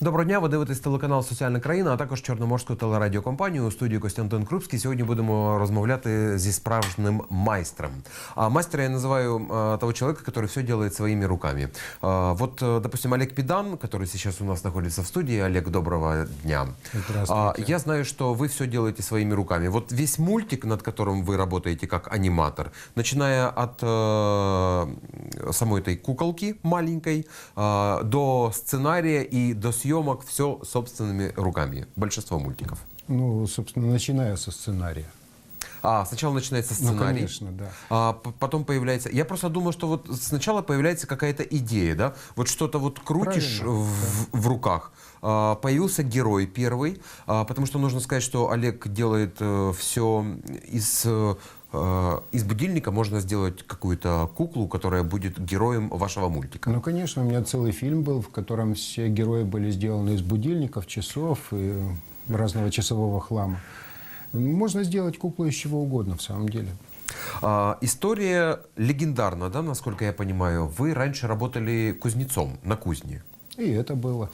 Доброго дня, ви дивитесь телеканал Соціальна країна, а також Чорноморську телерадіокомпанію у студії Костянтин Крупський. Сьогодні будемо розмовляти зі справжнім майстром. А мастера я называю а, того человека, который все делает своими руками. А, вот, э, допустим, Олег Педан, который сейчас у нас находится в студии. Олег, доброго дня. Здравствуйте. А, я знаю, что вы все делаете своими руками. Вот весь мультик, над которым вы работаете как аниматор, начиная от э, самой этой куколки маленькой э, до сценария и до съемок, все собственными руками. Большинство мультиков. Ну, собственно, начиная со сценария. А, сначала начинается Ну, сценарий. конечно, да. А потом появляется... Я просто думаю, что вот сначала появляется какая-то идея, да? Вот что-то вот крутишь Правильно, в, в руках. А, появился герой первый, а, потому что нужно сказать, что Олег делает все из... э, э, из будильника можно сделать какую-то куклу, которая будет героем вашего мультика. Ну, конечно, у меня целый фильм был, в котором все герои были сделаны из будильников, часов и разного часового хлама. Можно сделать куклу из чего угодно, в самом деле. А, история легендарна, да, насколько я понимаю. Вы раньше работали кузнецом на кузне. И это было.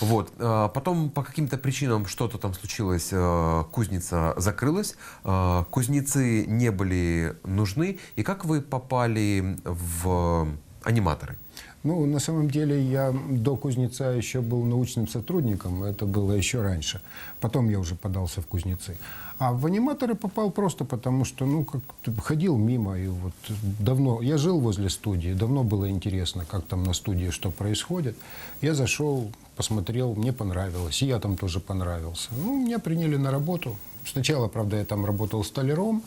Вот. а, Потом по каким-то причинам что-то там случилось, э, кузница закрылась, э, кузнецы не были нужны. И как вы попали в аниматоры? Ну, на самом деле, я до кузнеца еще был научным сотрудником, это было еще раньше. Потом я уже подался в кузнецы. А в аниматоры попал просто потому, что, ну, как ходил мимо, и вот давно, я жил возле студии, давно было интересно, как там на студии что происходит. Я зашел, посмотрел, мне понравилось, и я там тоже понравился. Ну, меня приняли на работу. Сначала, правда, я там работал столяром,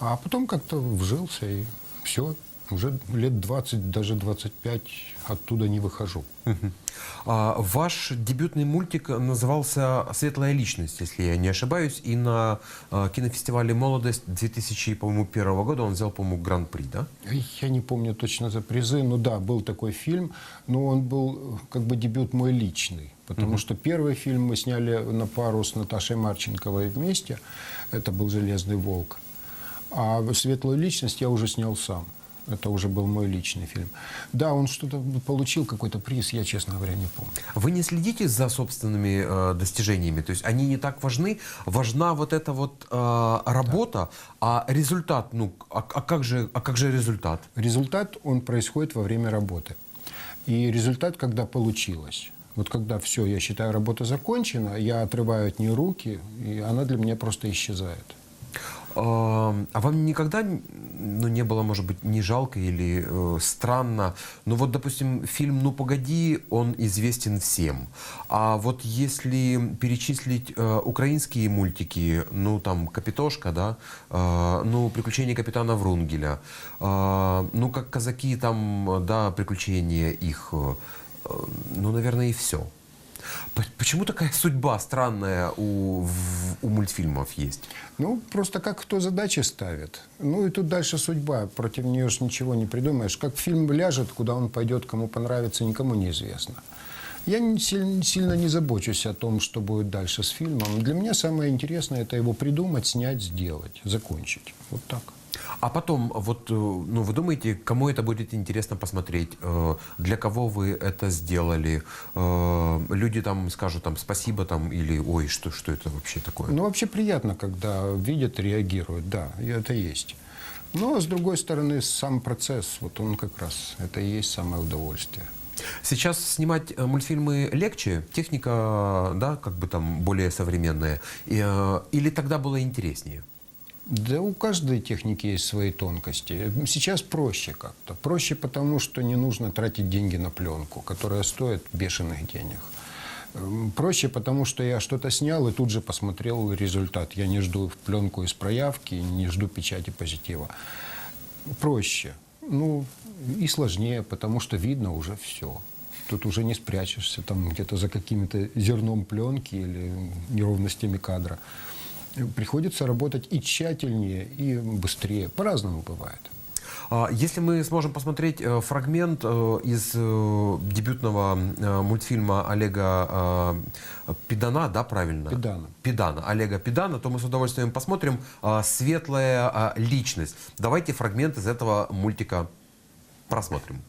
а потом как-то вжился, и все. Уже лет 20, даже 25 оттуда не выхожу. А, Ваш дебютный мультик назывался «Светлая личность», если я не ошибаюсь, и на э, кинофестивале «Молодость» 2001 года он взял, по-моему, гран-при, да? Я не помню точно за призы, но да, был такой фильм, но он был как бы дебют мой личный. Потому что первый фильм мы сняли на пару с Наташей Марченковой вместе. Это был «Железный волк». А «Светлую личность» я уже снял сам. Это уже был мой личный фильм. Да, он что-то получил, какой-то приз, я, честно говоря, не помню. Вы не следите за собственными э, достижениями, то есть они не так важны. Важна вот эта вот э, работа, а результат, ну, а, а как же, а как же результат? Результат, он происходит во время работы. И результат, когда получилось. Вот когда все, я считаю, работа закончена, я отрываю от нее руки, и она для меня просто исчезает. А вам никогда ну, не было, может быть, не жалко или э, странно? Ну вот, допустим, фильм «Ну погоди», он известен всем. А вот если перечислить э, украинские мультики, ну там «Капитошка», да, э, ну «Приключения капитана Врунгеля», э, ну как «Казаки», там, да, «Приключения их», э, э, ну, наверное, и все. Почему такая судьба странная у, у мультфильмов есть? Ну, просто как кто задачи ставит. Ну, и тут дальше судьба. Против нее ж ничего не придумаешь. Как фильм ляжет, куда он пойдет, кому понравится, никому неизвестно. Я не силь- сильно не забочусь о том, что будет дальше с фильмом. Для меня самое интересное – это его придумать, снять, сделать, закончить. Вот так. А потом, вот, э, ну, вы думаете, кому это будет интересно посмотреть? Э, Для кого вы это сделали? Э, Люди там скажут там спасибо там или ой, что, что это вообще такое? Ну, вообще приятно, когда видят, реагируют, да, это есть. Но, с другой стороны, сам процесс, вот он как раз, это и есть самое удовольствие. Сейчас снимать мультфильмы легче, техника, да, как бы там более современная, или тогда было интереснее? Да у каждой техники есть свои тонкости. Сейчас проще как-то. Проще потому, что не нужно тратить деньги на пленку, которая стоит бешеных денег. Эм, Проще потому, что я что-то снял и тут же посмотрел результат. Я не жду пленку из проявки, не жду печати позитива. Проще. Ну, и сложнее, потому что видно уже все. Тут уже не спрячешься там где-то за каким-то зерном пленки или неровностями кадра. Приходится работать и тщательнее, и быстрее. По-разному бывает. А Если мы сможем посмотреть э, фрагмент э, из э, дебютного мультфильма Олега Педана, да, правильно? Педана. Педана, Олега Педана, то мы с удовольствием посмотрим «Светлая личность». Давайте фрагмент из этого мультика просмотрим.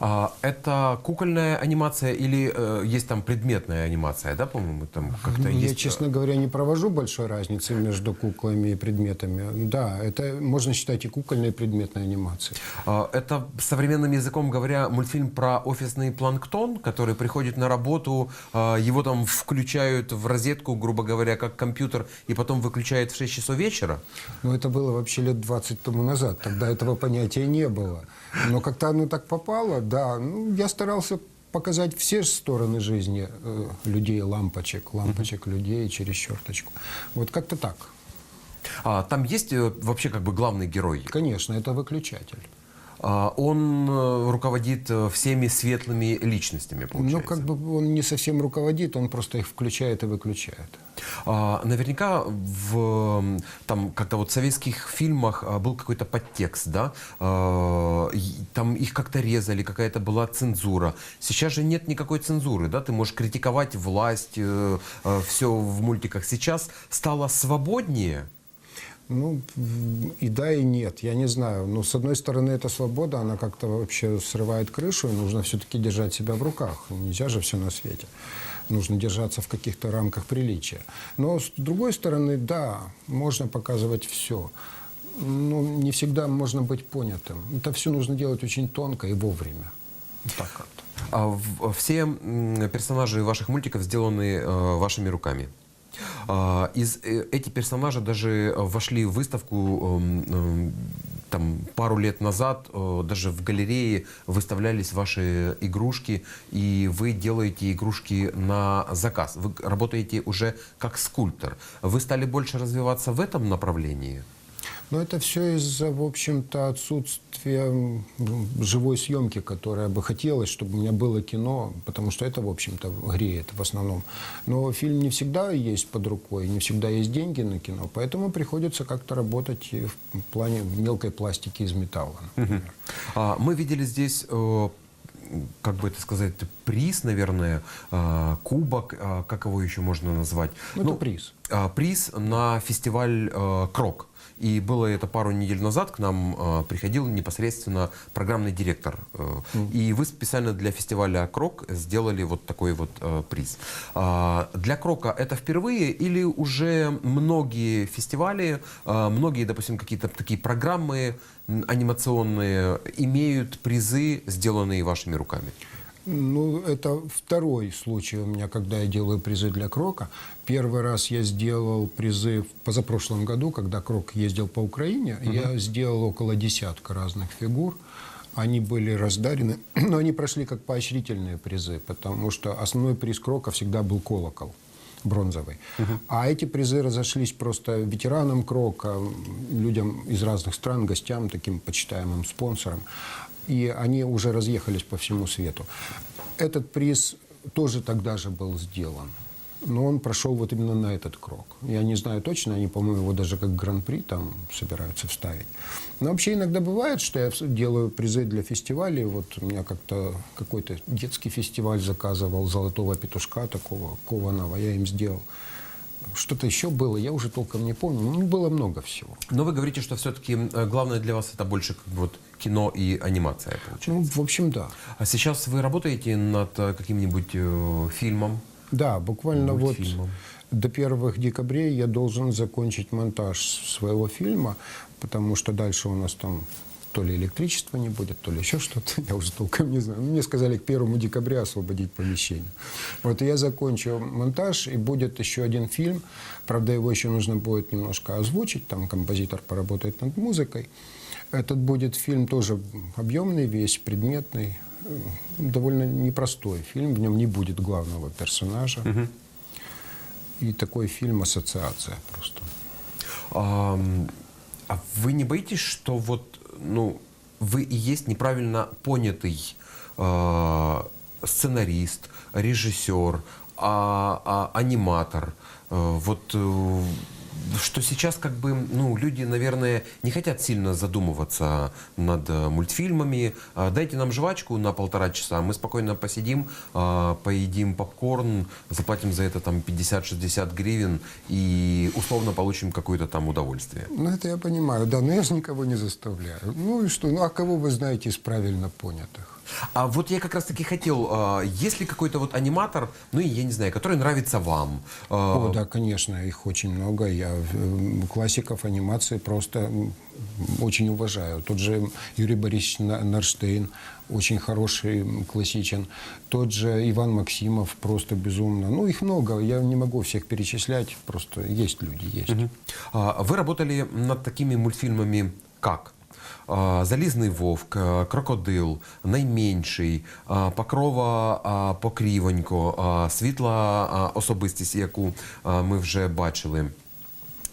А, это кукольная анимация или э, есть там предметная анимация, да, по-моему, там как-то Ну, Я, есть. честно говоря, не провожу большой разницы между куклами и предметами. Да, это можно считать и кукольной, и предметной анимацией. А, Это современным языком говоря мультфильм про офисный планктон, который приходит на работу, а, его там включают в розетку, грубо говоря, как компьютер, и потом выключают в 6 часов вечера. Но это было вообще лет 20 тому назад. Тогда этого понятия не было. Но как-то оно так попало, да. Ну, я старался показать все стороны жизни э, людей, лампочек, лампочек людей через черточку. Вот как-то так. А, Там есть э, вообще как бы главный герой. Конечно, это выключатель. А, Он э, руководит э, всеми светлыми личностями, получается. Ну, как бы он не совсем руководит, он просто их включает и выключает. А, наверняка в там как-то вот советских фильмах а, был какой-то подтекст, да, А, там их как-то резали, какая-то была цензура. Сейчас же нет никакой цензуры, да, ты можешь критиковать власть, все в мультиках. Сейчас стало свободнее. Ну, и да, и нет. Я не знаю. Но, с одной стороны, эта свобода, она как-то вообще срывает крышу, и нужно все-таки держать себя в руках. Нельзя же все на свете. Нужно держаться в каких-то рамках приличия. Но, с другой стороны, да, можно показывать все. Но не всегда можно быть понятым. Это все нужно делать очень тонко и вовремя. Вот Так как-то. А все персонажи ваших мультиков сделаны э, вашими руками. А, Из э, эти персонажи даже э, вошли в выставку эм, эм, там пару лет назад, э, даже в галерее выставлялись ваши игрушки, и вы делаете игрушки на заказ. Вы работаете уже как скульптор. Вы стали больше развиваться в этом направлении? Но это все из-за, в общем-то, отсутствия живой съемки, которая бы хотелось, чтобы у меня было кино, потому что это, в общем-то, греет в основном. Но фильм не всегда есть под рукой, не всегда есть деньги на кино, поэтому приходится как-то работать в плане мелкой пластики из металла. например. А, Мы видели здесь, э, как бы это сказать, приз, наверное, э, кубок, э, как его еще можно назвать? Ну, это приз. а, Приз на фестиваль Крок. И было это пару недель назад, к нам э, приходил непосредственно программный директор. э, И вы специально для фестиваля Крок сделали вот такой вот э, приз. А, Для Крока это впервые или уже многие фестивали, э, многие, допустим, какие-то такие программы анимационные имеют призы, сделанные вашими руками? Ну, это второй случай у меня, когда я делаю призы для Крока. Первый раз я сделал призы в позапрошлом году, когда Крок ездил по Украине. Я сделал около десятка разных фигур. Они были раздарены, но они прошли как поощрительные призы, потому что основной приз Крока всегда был колокол бронзовый. А эти призы разошлись просто ветеранам Крока, людям из разных стран, гостям, таким почитаемым спонсорам. И они уже разъехались по всему свету. Этот приз тоже тогда же был сделан. Но он прошел вот именно на этот крок. Я не знаю точно, они, по-моему, его даже как гран-при там собираются вставить. Но вообще иногда бывает, что я делаю призы для фестивалей. Вот у меня как-то какой-то детский фестиваль заказывал «Золотого петушка» такого, кованого. Я им сделал. Что-то еще было, я уже толком не помню. Ну, было много всего. Но вы говорите, что все-таки главное для вас это больше как бы вот кино и анимация, получается. Ну, в общем, да. А сейчас вы работаете над э, каким-нибудь э, фильмом? Да, буквально вот до первых декабрей я должен закончить монтаж своего фильма, потому что дальше у нас там то ли электричества не будет, то ли еще что-то, я уже толком не знаю. Мне сказали к первому декабря освободить помещение. Вот я закончу монтаж, и будет еще один фильм. Правда, его еще нужно будет немножко озвучить, там композитор поработает над музыкой. Этот будет фильм тоже объемный, весь предметный, э, довольно непростой фильм, в нем не будет главного персонажа. И такой фильм «Ассоциация» просто. Ам, А вы не боитесь, что вот, ну, вы и есть неправильно понятый э, сценарист, режиссер, а- а- аниматор? Э, вот э, что сейчас как бы, ну, люди, наверное, не хотят сильно задумываться над э, мультфильмами. А, Дайте нам жвачку на полтора часа, мы спокойно посидим, а, поедим попкорн, заплатим за это там 50-60 гривен и условно получим какое-то там удовольствие. Ну, это я понимаю, да, но я же никого не заставляю. Ну и что, ну а кого вы знаете из правильно понятых? А вот я как раз таки хотел, а, есть ли какой-то вот аниматор, ну, я не знаю, который нравится вам? А, О, да, конечно, их очень много. Я э, классиков анимации просто очень уважаю. Тот же Юрий Борисович На- Нарштейн, очень хороший, классичен. Тот же Иван Максимов, просто безумно. Ну, их много, я не могу всех перечислять, просто есть люди, есть. а, Вы работали над такими мультфильмами как? А, Залізний вовк, а, крокодил, найменший, а, покрова а, покрівонько, а, світла а, особистість, яку а, ми вже бачили.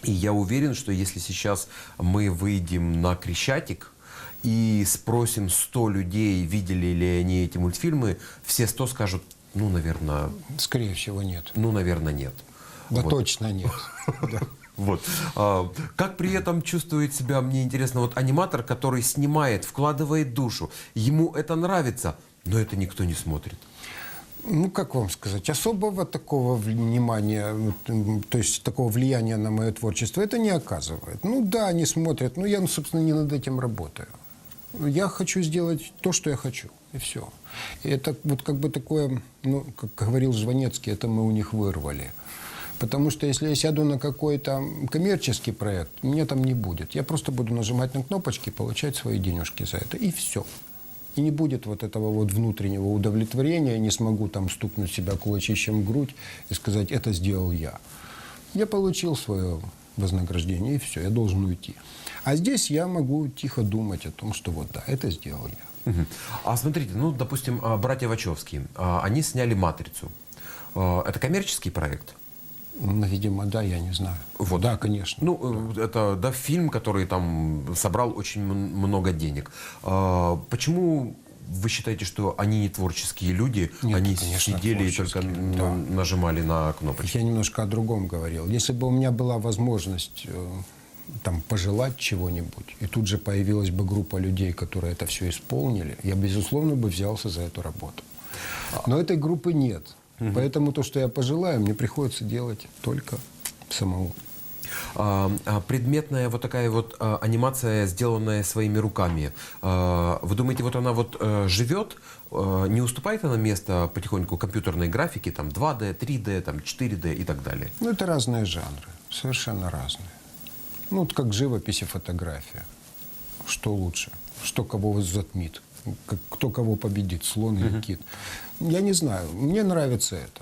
И я уверен, что если сейчас мы выйдем на Крещатик и спросим 100 людей, видели ли они эти мультфильмы, все 100 скажут, ну, наверное, Скорее всего, нет. ну, наверное, нет. Да Вот. точно нет. Вот. А, как при этом чувствует себя, мне интересно, вот аниматор, который снимает, вкладывает душу, ему это нравится, но это никто не смотрит. Ну, как вам сказать, особого такого внимания, то есть такого влияния на мое творчество это не оказывает. Ну да, они смотрят, но я, ну, собственно, не над этим работаю. Я хочу сделать то, что я хочу, и все. И это вот как бы такое, ну, как говорил Жванецкий, это мы у них вырвали. Потому что если я сяду на какой-то коммерческий проект, меня там не будет. Я просто буду нажимать на кнопочки, получать свои денежки за это, и все. И не будет вот этого вот внутреннего удовлетворения, я не смогу там стукнуть себя кулачищем в грудь и сказать, это сделал я. Я получил свое вознаграждение, и все, я должен уйти. А здесь я могу тихо думать о том, что вот да, это сделал я. А смотрите, ну, допустим, а, братья Вачовски, а, они сняли «Матрицу». А, Это коммерческий проект? Ну, видимо, да, я не знаю. Вот. Да, конечно. Ну, э, это да, фильм, который там собрал очень много денег. А, Почему вы считаете, что они не творческие люди, Нет, они конечно, сидели и только да. нажимали на кнопочки? Я немножко о другом говорил. Если бы у меня была возможность э, там, пожелать чего-нибудь, и тут же появилась бы группа людей, которые это все исполнили, я, безусловно, бы взялся за эту работу. Но этой группы нет. Поэтому то, что я пожелаю, мне приходится делать только самому. А, а, Предметная вот такая вот а, анимация, сделанная своими руками. А, Вы думаете, вот она вот э, живет, э, не уступает она место потихоньку компьютерной графике, там 2D, 3D, там 4D и так далее? Ну, это разные жанры, совершенно разные. Ну, вот как живопись и фотография. Что лучше? Что кого затмит? Кто кого победит, слон или кит. Я не знаю, мне нравится это.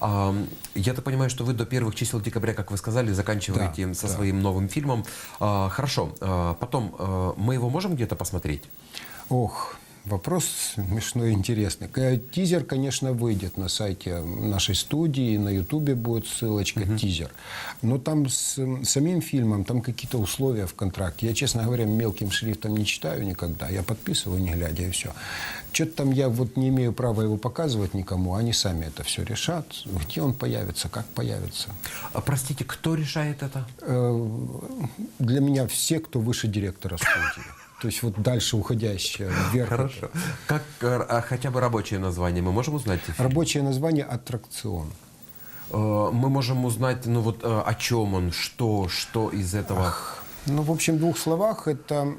А, я так понимаю, что вы до первых чисел декабря, как вы сказали, заканчиваете Да, со да. своим новым фильмом. А, хорошо. А, потом а, мы его можем где-то посмотреть? Ох, вопрос смешной интересный. Тизер, конечно, выйдет на сайте нашей студии, на Ютубе будет ссылочка, тизер. Но там с самим фильмом, там какие-то условия в контракте. Я, честно говоря, мелким шрифтом не читаю никогда. Я подписываю, не глядя, и все. Что-то там я вот не имею права его показывать никому. Они сами это все решат. Где он появится, как появится. А, простите, кто решает это? Э, Для меня все, кто выше директора студии. То есть вот дальше уходящее вверх. Хорошо. Как э, а, хотя бы рабочее название мы можем узнать? Рабочее название «Аттракцион». Э, Мы можем узнать, ну вот э, о чем он, что, что из этого. Ну, в общем, в двух словах, это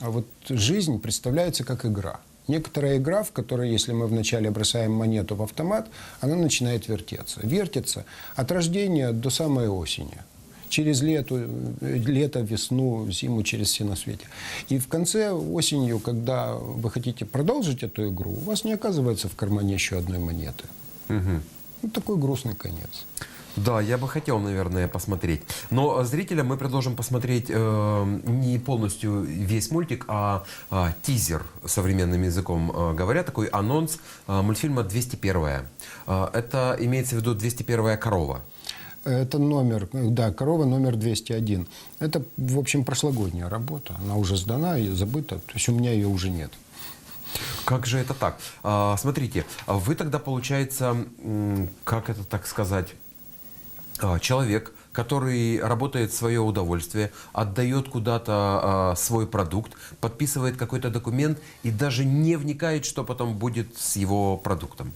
а вот жизнь представляется как игра. Некоторая игра, в которой, если мы вначале бросаем монету в автомат, она начинает вертеться. Вертится от рождения до самой осени. Через лето, э, лето, весну, зиму, через все на свете. И в конце осенью, когда вы хотите продолжить эту игру, у вас не оказывается в кармане еще одной монеты. Мгм. Вот такой грустный конец. Да, я бы хотел, наверное, посмотреть. Но э, зрителям мы предложим посмотреть э, не полностью весь мультик, а, а, тизер, современным языком э, говоря, такой анонс э, мультфильма «201». Э, это имеется в виду «201 корова». Это номер, да, корова номер 201. Это, в общем, прошлогодняя работа. Она уже сдана и забыта. То есть у меня ее уже нет. Как же это так? А, смотрите, а вы тогда, получается, как это так сказать, а, человек, который работает в свое удовольствие, отдает куда-то а, свой продукт, подписывает какой-то документ и даже не вникает, что потом будет с его продуктом.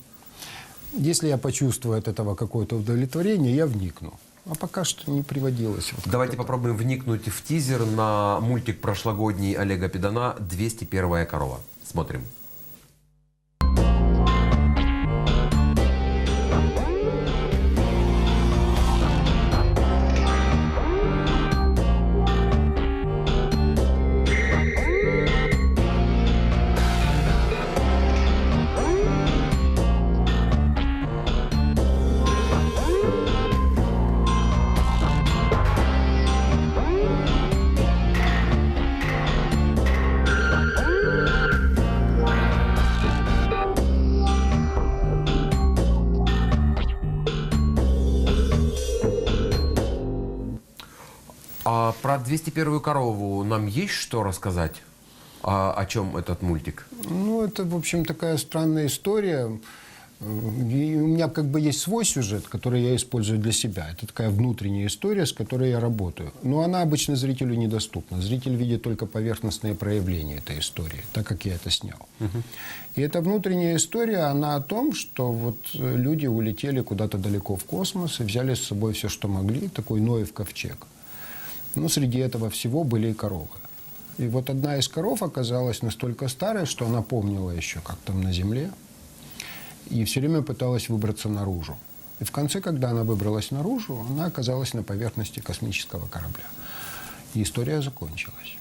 Если я почувствую от этого какое-то удовлетворение, я вникну. А пока что не приводилось. Вот Давайте попробуем вникнуть в тизер на мультик прошлогодний Олега Педана «201 корова». Смотрим. Про 201 корову нам есть что рассказать? А, о чем этот мультик? Ну, это, в общем, такая странная история. И у меня как бы есть свой сюжет, который я использую для себя. Это такая внутренняя история, с которой я работаю. Но она обычно зрителю недоступна. Зритель видит только поверхностные проявления этой истории, так как я это снял. И эта внутренняя история, она о том, что вот э, люди улетели куда-то далеко в космос и взяли с собой все, что могли, такой Ноев ковчег. Но среди этого всего были и коровы. И вот одна из коров оказалась настолько старой, что она помнила еще, как там на Земле, и все время пыталась выбраться наружу. И в конце, когда она выбралась наружу, она оказалась на поверхности космического корабля. И история закончилась.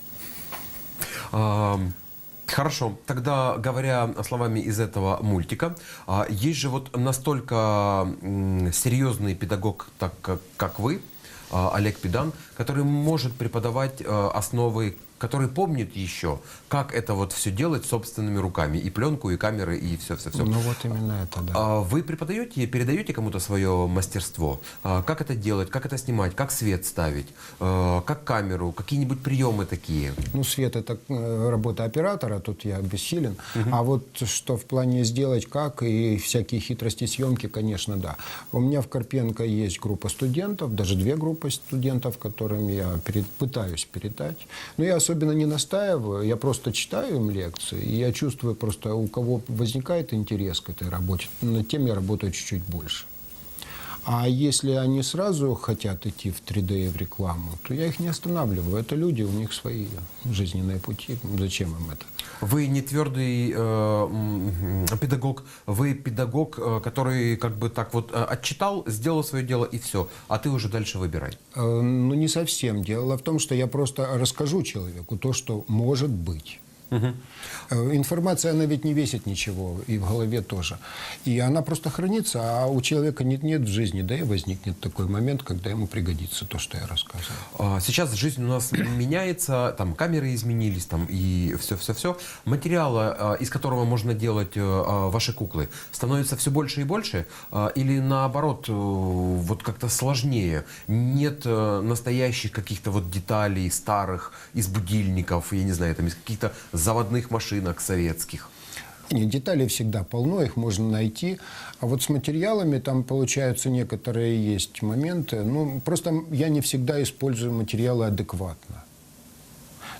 Хорошо, тогда говоря словами из этого мультика, а, есть же вот настолько серьезный педагог, так как, вы, Олег Педан, который может преподавать а, основы, который помнит еще, как это вот все делать собственными руками, и пленку, и камеры, и все-все-все. Ну вот именно это, да. А Вы преподаете, передаете кому-то свое мастерство? А, Как это делать, как это снимать, как свет ставить, а, как камеру, какие-нибудь приемы такие? Ну, свет это э, работа оператора, тут я бессилен. А вот что в плане сделать, как и всякие хитрости съемки, конечно, да. У меня в Карпенко есть группа студентов, даже две группы студентов, которым я перед- пытаюсь передать. Но я особенно не настаиваю, я просто читаю им лекции, и я чувствую просто, у кого возникает интерес к этой работе, над тем я работаю чуть-чуть больше. А если они сразу хотят идти в 3D и в рекламу, то я их не останавливаю. Это люди, у них свои жизненные пути. Зачем им это? Вы не твердый э, педагог, вы педагог, э, который как бы так вот э, отчитал, сделал свое дело и все, а ты уже дальше выбирай. Э, Ну, не совсем. Дело в том, что я просто расскажу человеку то, что может быть. Информация, она ведь не весит ничего, и в голове тоже. И она просто хранится, а у человека нет-нет в жизни, да и возникнет такой момент, когда ему пригодится то, что я рассказывал. А, Сейчас жизнь у нас меняется, там камеры изменились, там и все-все-все. Материала, из которого можно делать э, а, ваши куклы, становится все больше и больше? А, Или наоборот, э, вот как-то сложнее? Нет э, настоящих каких-то вот деталей старых из будильников, я не знаю, там из каких-то заводных машинок советских? Нет, деталей всегда полно, их можно найти. А вот с материалами там получаются некоторые есть моменты. Ну, просто я не всегда использую материалы адекватно.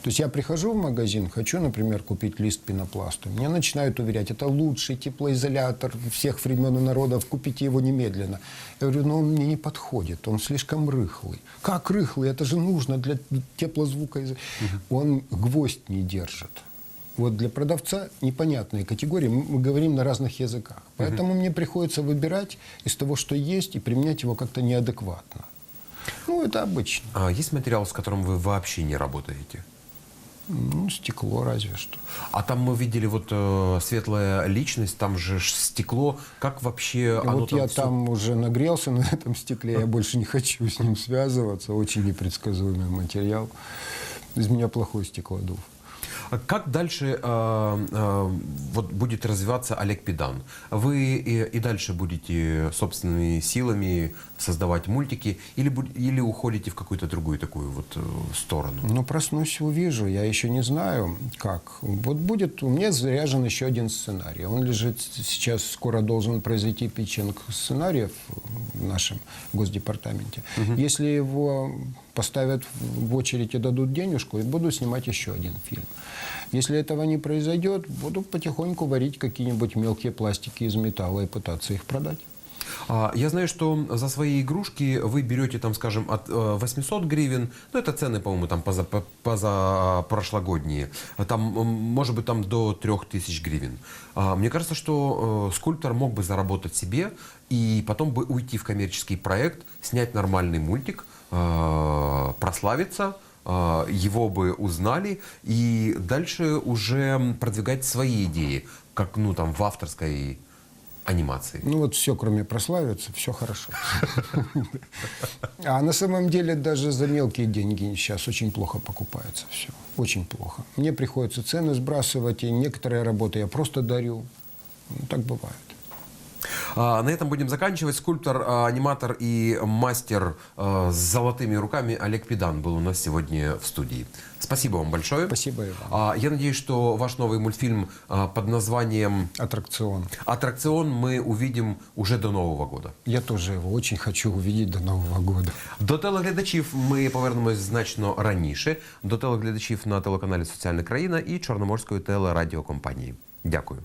То есть я прихожу в магазин, хочу, например, купить лист пенопласта. Мне начинают уверять, это лучший теплоизолятор всех времен и народов, купите его немедленно. Я говорю, но он мне не подходит, он слишком рыхлый. Как рыхлый? Это же нужно для теплозвука. Он гвоздь не держит. Вот для продавца непонятные категории, мы говорим на разных языках. Поэтому мне приходится выбирать из того, что есть, и применять его как-то неадекватно. Ну, это обычно. А Есть материал, с которым вы вообще не работаете? Ну, стекло разве что. А там мы видели вот э, светлая личность, там же стекло. Как вообще оно вот я всё- там уже нагрелся на этом стекле, я больше не хочу с ним связываться. Очень непредсказуемый материал. Из меня плохой стеклодув. Как дальше э, э, вот будет развиваться Олег Педан? Вы и, и дальше будете собственными силами создавать мультики или, или уходите в какую-то другую такую вот э, сторону? Ну, проснусь, увижу. Я еще не знаю, как. Вот будет... У меня заряжен еще один сценарий. Он лежит сейчас, скоро должен произойти питчинг сценариев в нашем госдепартаменте. Если его поставят в очередь и дадут денежку, и буду снимать еще один фильм. Если этого не произойдет, буду потихоньку варить какие-нибудь мелкие пластики из металла и пытаться их продать. А, Я знаю, что за свои игрушки вы берете, там, скажем, от э, 800 гривен, ну, это цены, по-моему, там поза, по- позапрошлогодние, А там, может быть, там до 3000 гривен. А, Мне кажется, что э, скульптор мог бы заработать себе и потом бы уйти в коммерческий проект, снять нормальный мультик, э, прославиться, э, его бы узнали и дальше уже продвигать свои идеи, как, ну, там, в авторской анимации. Ну вот все, кроме прославиться, все хорошо. А на самом деле даже за мелкие деньги сейчас очень плохо покупается все. Очень плохо. Мне приходится цены сбрасывать, и некоторые работы я просто дарю. Ну, так бывает. А, На этом будем заканчивать. Скульптор, а, аниматор и мастер а, с золотыми руками Олег Педан был у нас сегодня в студии. Спасибо вам большое. Спасибо и вам. А, Я надеюсь, что ваш новый мультфильм а, под названием Аттракцион. «Аттракцион» мы увидим уже до Нового года. Я тоже его очень хочу увидеть до Нового года. До телеглядачів ми повернемось значно раніше. До телеглядачів на телеканалі Соціальна країна і Чорноморської телерадіокомпанії. Дякую.